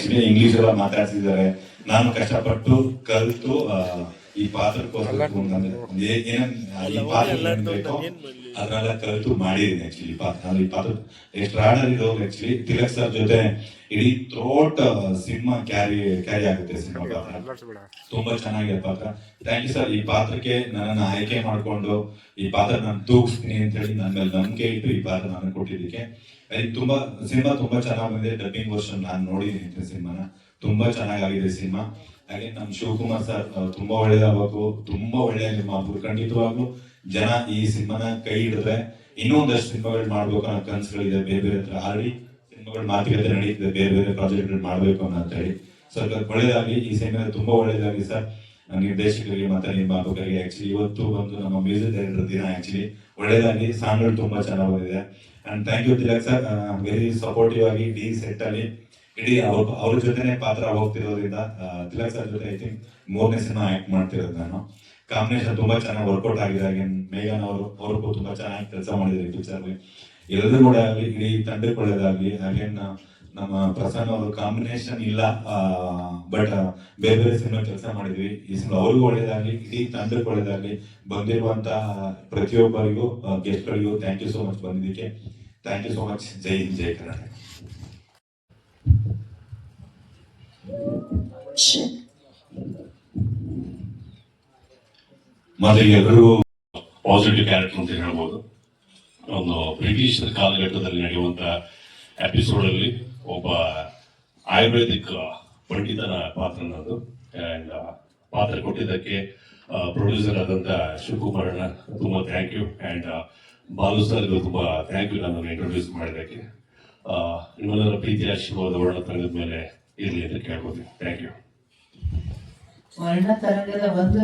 English ಎಲ್ಲ ಮಾತಾಡ್ತಿದ್ದಾರೆ. ನಾನು ಕಷ್ಟಪಟ್ಟು ಕಲಿತು ಈ ಪಾತ್ರಕ್ಕೋಸ್ಕರ ಏ- ಈ ಪಾತ್ರ ಬೇಕೋ ಅದನ್ನೆಲ್ಲ ಕಲಿತು ಮಾಡಿದೀನಿ ಆಕ್ಚುಲಿ ಪಾತ್ರ. ನಾನು ಈ ಪಾತ್ರ ಎಷ್ಟು ರಾಡರ್ ಇದು ಆಕ್ಚುಲಿ ತಿಲಕ್ ಸರ್ ಜೊತೆ ಇಡೀ ಥ್ರೋಟ್ ಸಿನಿಮಾ ಕ್ಯಾರಿ ಕ್ಯಾರಿ ಆಗುತ್ತೆ ಸಿನಿಮಾ ಪಾತ್ರ. ತುಂಬಾ ಚೆನ್ನಾಗಿದೆ ಪಾತ್ರ. ಥ್ಯಾಂಕ್ ಯು ಸರ್ ಈ ಪಾತ್ರಕ್ಕೆ ನನ್ನ ಆಯ್ಕೆ ಮಾಡ್ಕೊಂಡು ಈ ಪಾತ್ರ ನಾನು ತೂಗಿಸ್ತೀನಿ ಅಂತ ಹೇಳಿ ನನ್ನ ಮೇಲೆ ನಂಬಿಕೆ ಇಟ್ಟು ಈ ಪಾತ್ರ ನನಗೆ ಕೊಟ್ಟಿದ್ದಕ್ಕೆ. ಅದಕ್ಕೆ ತುಂಬಾ ಸಿನಿಮಾ ತುಂಬಾ ಚೆನ್ನಾಗಿ ಬಂದಿದೆ. ಡಬ್ಬಿಂಗ್ ವರ್ಷನ್ ನಾನು ನೋಡಿದ್ದೀನಿ ಸಿನಿಮಾನ ತುಂಬಾ ಚೆನ್ನಾಗಾಗಿದೆ ಸಿನಿಮಾ. ಹಾಗೆ ನಮ್ಮ ಶಿವಕುಮಾರ್ ಸರ್ ತುಂಬಾ ಒಳ್ಳೇದಾಗಬೇಕು ತುಂಬಾ ಒಳ್ಳೆಯ ನಿರ್ಮಾಪಕರು ಖಂಡಿತವಾಗ್ಲೂ. ಜನ ಈ ಸಿನಿಮಾನ ಕೈ ಹಿಡಿದ್ರೆ ಇನ್ನೂ ಒಂದಷ್ಟು ಸಿನಿಮಾಗಳು ಮಾಡ್ಬೇಕು ಅನ್ನೋ ಕನಸುಗಳಿದೆ ಬೇರೆ ಬೇರೆ ಹತ್ರ. ಆಲ್ರೆಡಿ ಸಿನಿಮಾಗಳು ಮಾತುಕತೆ ನಡೀತಿದೆ, ಬೇರೆ ಬೇರೆ ಪ್ರಾಜೆಕ್ಟ್ಗಳು ಮಾಡ್ಬೇಕು ಅಂತ ಹೇಳಿ. ಸರ್ ಒಳ್ಳೇದಾಗ್ಲಿ, ಈ ಸಿನಿಮಾ ತುಂಬಾ ಒಳ್ಳೇದಾಗ್ಲಿ ಸರ್. ನಿರ್ದೇಶಕರಿಗೆ ಮತ್ತೆ ನಿರ್ಮಾಪಕರಿಗೆ ಆಕ್ಚುಲಿ ಇವತ್ತು ಬಂದು ನಮ್ಮ ಮ್ಯೂಸಿಕ್ ಡೈರೆಕ್ಟರ್ ದಿನ ಆಕ್ಚುಲಿ ಒಳ್ಳೇದಾಗಿ ಸಾಂಗ್ಗಳು ತುಂಬಾ ಚೆನ್ನಾಗಿ ಬಂದಿದೆ. And thank you Tilak sir. Very supportive ಆಗಿ ಡಿ ಸೆಟ್ ಅಲ್ಲಿ ಇಡೀ ಅವ್ರ ಅವ್ರ ಜೊತೆನೆ ಪಾತ್ರ ಹೋಗ್ತಿರೋದ್ರಿಂದ ತಿಲಕ್ ಸರ್ ಜೊತೆ ಐ ಥಿಂಕ್ ಮೂರನೇ ಸಿನಿಮಾ ಆಕ್ಟ್ ಮಾಡ್ತಿರೋದು ನಾನು. ಕಾಂಬಿನೇಷನ್ ತುಂಬಾ ಚೆನ್ನಾಗಿ ವರ್ಕೌಟ್ ಆಗಿದೆ. ಹಾಗೆ ಮೇಘನ್ ಅವರು, ಅವ್ರಿಗೂ ತುಂಬಾ ಚೆನ್ನಾಗಿ ಕೆಲಸ ಮಾಡಿದ್ರು ಪಿಕ್ಚರ್ ಎಲ್ಲರೂ ಕೂಡ ಆಗಲಿ, ಇಡೀ ತಂಡ ಒಳ್ಳೇದಾಗ್ಲಿ ಹಾಗೆ ನಮ್ಮ ಪ್ರಸನ್ನ ಅವರು ಕಾಂಬಿನೇಷನ್ ಇಲ್ಲ ಬಟ್ ಬೇರೆ ಬೇರೆ ಸಿನಿಮಾ ಕೆಲಸ ಮಾಡಿದ್ವಿ. ಈ ಸಿನಿಮಾ ಅವ್ರಿಗೂ ಒಳ್ಳೇದಾಗ್ಲಿ, ಇಡೀ ತಂಡಕ್ಕೆ ಒಳ್ಳೇದಾಗ್ಲಿ. ಬಂದಿರುವಂತ ಪ್ರತಿಯೊಬ್ಬರಿಗೂ ಗೆಸ್ಟ್ಗಳಿಗೂ ಥ್ಯಾಂಕ್ ಯು ಸೋ ಮಚ್ ಬಂದಿದ್ದಕ್ಕೆ. Thank you so much Jai Hind, Jai Karnataka. ಮತ್ತೆ ಎಲ್ಲರೂ ಪಾಸಿಟಿವ್ ಕ್ಯಾರೆಕ್ಟರ್ ಅಂತ ಹೇಳ್ಬೋದು. ಒಂದು ಬ್ರಿಟಿಷ್ ಕಾಲಘಟ್ಟದಲ್ಲಿ ನಡೆಯುವಂತ ಎಪಿಸೋಡ್ ಅಲ್ಲಿ ಒಬ್ಬ ಆಯುರ್ವೇದಿಕ್ ಪಂಡಿತನ ಪಾತ್ರ ಅನ್ನೋದು ಅಂಡ್ ಪಾತ್ರ ಕೊಟ್ಟಿದ್ದಕ್ಕೆ ಪ್ರೊಡ್ಯೂಸರ್ ಆದಂತ ಶಿವಕುಮಾರಣ್ಣ, ತುಂಬಾ ಥ್ಯಾಂಕ್ ಯು ಅಂಡ್ ಬಾಲು ಸರ್ಗೂ ತುಂಬಾ ಥ್ಯಾಂಕ್ ಯು ನನ್ನನ್ನು ಇಂಟ್ರೊಡ್ಯೂಸ್ ಮಾಡಿದ್ದಕ್ಕೆ. ನಿಮ್ಮೆಲ್ಲರ ಪ್ರೀತಿ ಆಶೀರ್ವಾದ ವರ್ಣ ತಂಡದ ಮೇಲೆ ಇರಲಿ ಅಂತ ಕೇಳ್ಬೋದು ಥ್ಯಾಂಕ್ ಯು ವರ್ಣ ತರಂಗದ ಒಂದು